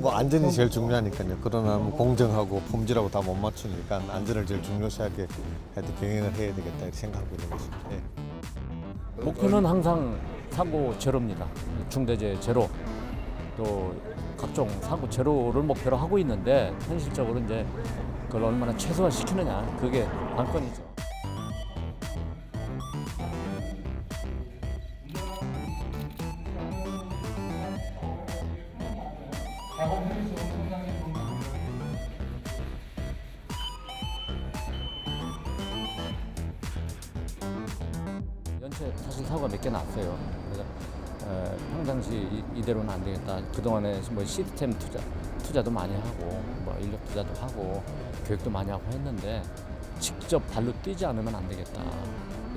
뭐 안전이 제일 중요하니까요. 그러나 뭐 공정하고 품질하고 다 못 맞추니까 안전을 제일 중요시하게 하여튼 경영을 해야 되겠다 이렇게 생각하고 있는 것입니다. 예. 목표는 항상 사고 제로입니다. 중대재해 제로 또 각종 사고 제로를 목표로 하고 있는데 현실적으로 이제 그걸 얼마나 최소화 시키느냐 그게 관건이죠. 연체 사실 사고가 몇 개 났어요. 그래서 어, 평상시 이- 이대로는 안 되겠다. 그동안에 뭐 시스템 투자 투자도 많이 하고 뭐 인력 투자도 하고 교육도 많이 하고 했는데 직접 발로 뛰지 않으면 안 되겠다.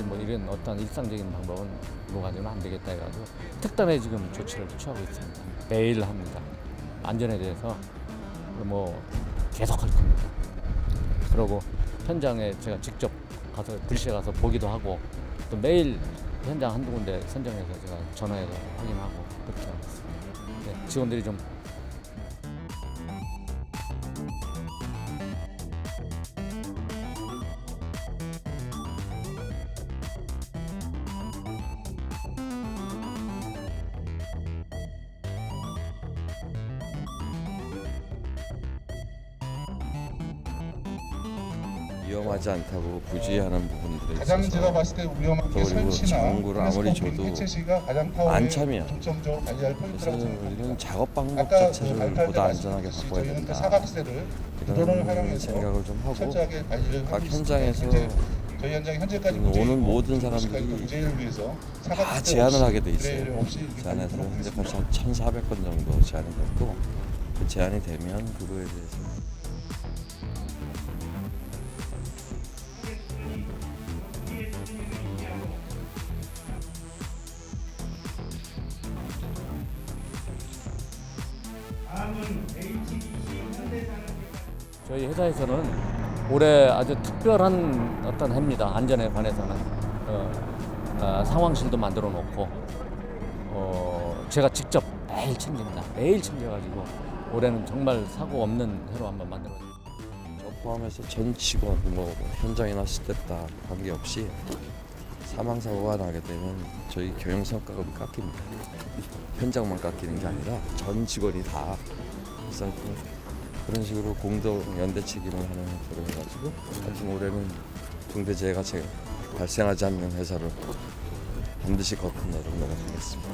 뭐 이런 어떤 일상적인 방법은 뭐 가지고는 안 되겠다 해가지고 특단의 지금 조치를 취하고 있습니다. 매일 합니다. 안전에 대해서 뭐 계속 할 겁니다. 그리고 현장에 제가 직접 가서 불시에 가서 보기도 하고 또 매일 현장 한두 군데 선정해서 제가 전화해서 확인하고 그렇게 하고 있습니다. 네, 직원들이 좀 위험하지 않다고 부주의하는 부분들에 가장 제가 봤을 때 위험한 게 설치나 장구를 아무리 줘도 안 관리할 그래서. 이런 작업 방법 그 자체를 보다 안전하게 바꿔야 된다 이런 생각을 좀 하고 각. 현장에서 저희 현장 현재까지 오는 모든 또 사람들이 다 제한을 하게 돼 있어요. 하도록 현재 하겠습니다. 벌써 한 1,400건 정도 제안이 됐고 그 제안이 되면 그거에 대해서 저희 회사에서는 올해 아주 특별한 어떤 해입니다. 안전에 관해서는 어, 어, 상황실도 만들어 놓고 어, 제가 직접 매일 챙깁니다. 매일 챙겨가지고 올해는 정말 사고 없는 해로 한번 만들어. 저 포함해서 전 직원 뭐 났을 때다 관계없이 사망 사고가 나게 되면 저희 경영 성과급이 깎입니다. 현장만 깎이는 게 아니라 전 직원이 다 그래서 그런 식으로 공동 연대 책임을 하는 형태로 해가지고 하여튼 올해는 중대재해가 제- 발생하지 않는 회사로 반드시 거듭 노력하겠습니다.